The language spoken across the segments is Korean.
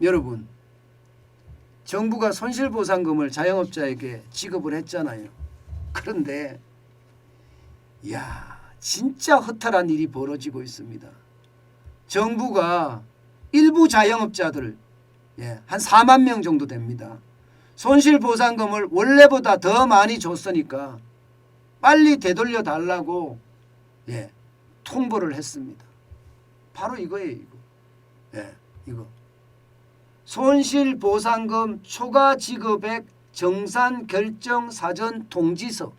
여러분 정부가 손실보상금을 자영업자에게 지급을 했잖아요. 그런데 야 진짜 허탈한 일이 벌어지고 있습니다. 정부가 일부 자영업자들 예, 한 4만 명 정도 됩니다. 손실보상금을 원래보다 더 많이 줬으니까 빨리 되돌려 달라고 예, 통보를 했습니다. 바로 이거예요, 이거. 예, 이거. 손실보상금 초과 지급액 정산 결정 사전 통지서.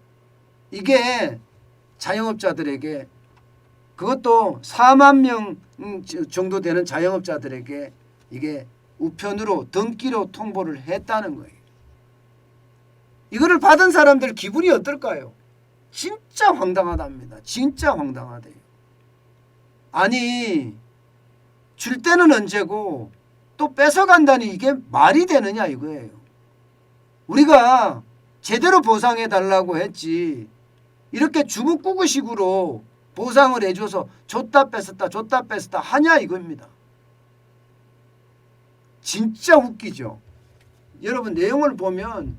이게 자영업자들에게 그것도 4만 명 음, 정도 되는 자영업자들에게 이게 우편으로 등기로 통보를 했다는 거예요. 이거를 받은 사람들 기분이 어떨까요? 진짜 황당하답니다. 진짜 황당하대요. 아니 줄 때는 언제고 또 뺏어간다니 이게 말이 되느냐 이거예요. 우리가 제대로 보상해 달라고 했지 이렇게 주먹구구식으로 보상을 해줘서 줬다 뺏었다 줬다 뺏었다 하냐 이겁니다. 진짜 웃기죠. 여러분 내용을 보면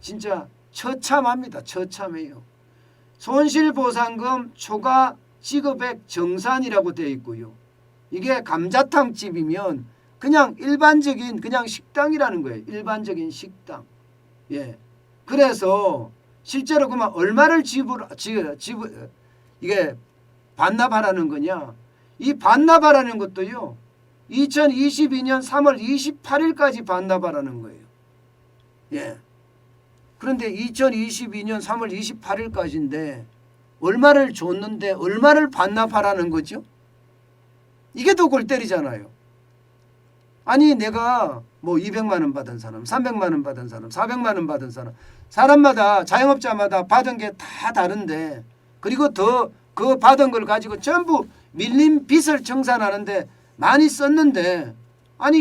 진짜 처참합니다. 처참해요. 손실보상금 초과 지급액 정산이라고 되어 있고요. 이게 감자탕 집이면 그냥 일반적인 그냥 식당이라는 거예요. 일반적인 식당. 예. 그래서 실제로 그만 얼마를 지불 지, 지불 이게 반납하라는 거냐? 이 반납하라는 것도요. 2022년 3월 28일까지 반납하라는 거예요. 예. 그런데 2022년 3월 28일까지인데 얼마를 줬는데 얼마를 반납하라는 거죠? 이게 더 골 때리잖아요. 아니 내가 뭐 200만 원 받은 사람, 300만 원 받은 사람, 400만 원 받은 사람 사람마다 자영업자마다 받은 게 다 다른데 그리고 더 그 받은 걸 가지고 전부 밀린 빚을 청산하는데 많이 썼는데 아니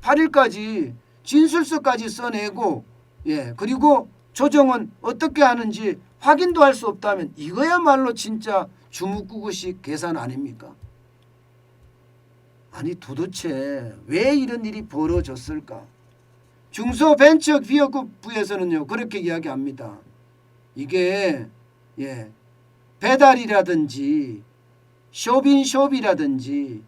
28일까지 진술서까지 써내고 예 그리고 조정은 어떻게 하는지 확인도 할 수 없다면 이거야말로 진짜 주묵구구식 계산 아닙니까? 아니 도대체 왜 이런 일이 벌어졌을까? 중소벤처기업부에서는요 그렇게 이야기합니다. 이게 예 배달이라든지 쇼빈숍이라든지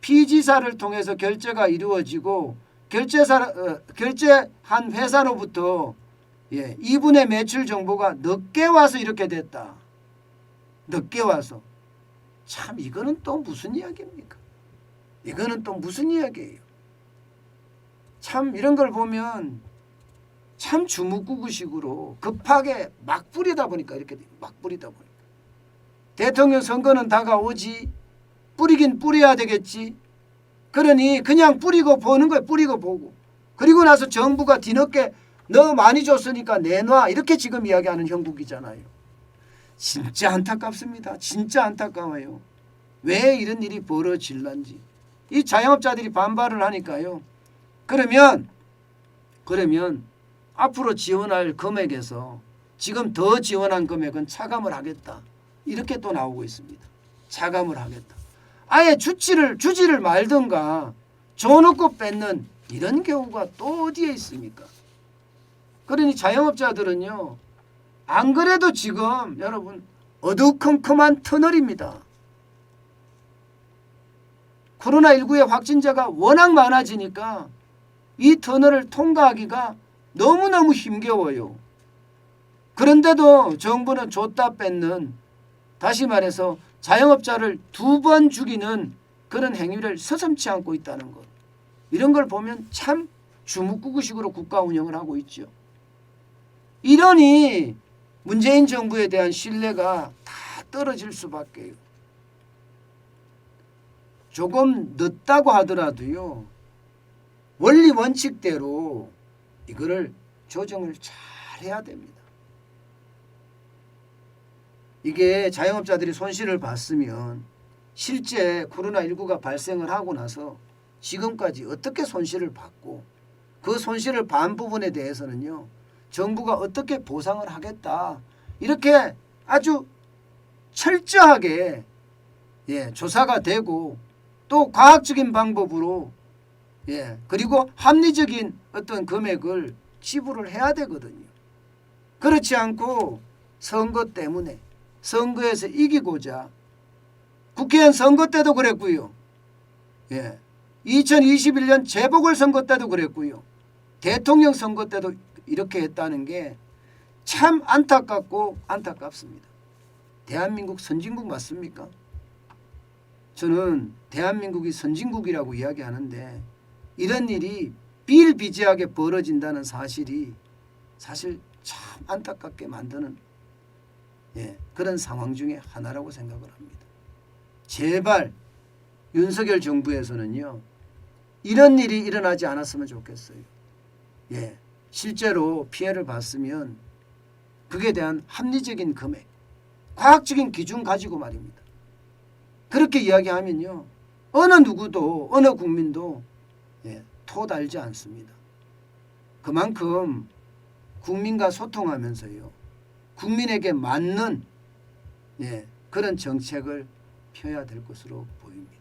피지사를 통해서 결제가 이루어지고 결제사 어, 결제한 회사로부터 예, 이분의 매출 정보가 늦게 와서 이렇게 됐다. 늦게 와서 참 이거는 또 무슨 이야기입니까? 이거는 또 무슨 이야기예요? 참 이런 걸 보면 참 주묵구구식으로 급하게 막 뿌리다 보니까 이렇게. 막 뿌리다 보니까 대통령 선거는 다가오지 뿌리긴 뿌려야 되겠지. 그러니 그냥 뿌리고 보는 거예요. 뿌리고 보고. 그리고 나서 정부가 뒤늦게 너 많이 줬으니까 내놔 이렇게 지금 이야기하는 형국이잖아요. 진짜 안타깝습니다. 진짜 안타까워요. 왜 이런 일이 벌어질런지. 이 자영업자들이 반발을 하니까요. 그러면 그러면 앞으로 지원할 금액에서 지금 더 지원한 금액은 차감을 하겠다. 이렇게 또 나오고 있습니다. 차감을 하겠다. 아예 주지를 주지를 말든가 줘놓고 뺏는 이런 경우가 또 어디에 있습니까? 그러니 자영업자들은요. 안 그래도 지금 여러분 어두컴컴한 터널입니다. 코로나19의 확진자가 워낙 많아지니까 이 터널을 통과하기가 너무너무 힘겨워요. 그런데도 정부는 줬다 뺏는 다시 말해서 자영업자를 두 번 죽이는 그런 행위를 서슴치 않고 있다는 것. 이런 걸 보면 참 주묵구구식으로 국가 운영을 하고 있죠. 이러니 문재인 정부에 대한 신뢰가 다 떨어질 수밖에요. 조금 늦다고 하더라도요. 원리 원칙대로 이거를 조정을 잘 해야 됩니다. 이게 자영업자들이 손실을 봤으면 실제 코로나19가 발생을 하고 나서 지금까지 어떻게 손실을 받고 그 손실을 반 부분에 대해서는요. 정부가 어떻게 보상을 하겠다. 이렇게 아주 철저하게 예, 조사가 되고 또 과학적인 방법으로 예. 그리고 합리적인 어떤 금액을 지불을 해야 되거든요. 그렇지 않고 선거 때문에 선거에서 이기고자 국회의원 선거 때도 그랬고요. 예. 2021년 재보궐 선거 때도 그랬고요. 대통령 선거 때도 이렇게 했다는 게 참 안타깝고 안타깝습니다. 대한민국 선진국 맞습니까? 저는 대한민국이 선진국이라고 이야기하는데 이런 일이 비일비재하게 벌어진다는 사실이 사실 참 안타깝게 만드는 예, 그런 상황 중에 하나라고 생각을 합니다. 제발 윤석열 정부에서는요 이런 일이 일어나지 않았으면 좋겠어요. 예, 실제로 피해를 봤으면 그에 대한 합리적인 금액, 과학적인 기준 가지고 말입니다. 그렇게 이야기하면요. 어느 누구도 어느 국민도 예, 토달지 않습니다. 그만큼 국민과 소통하면서요. 국민에게 맞는 예, 그런 정책을 펴야 될 것으로 보입니다.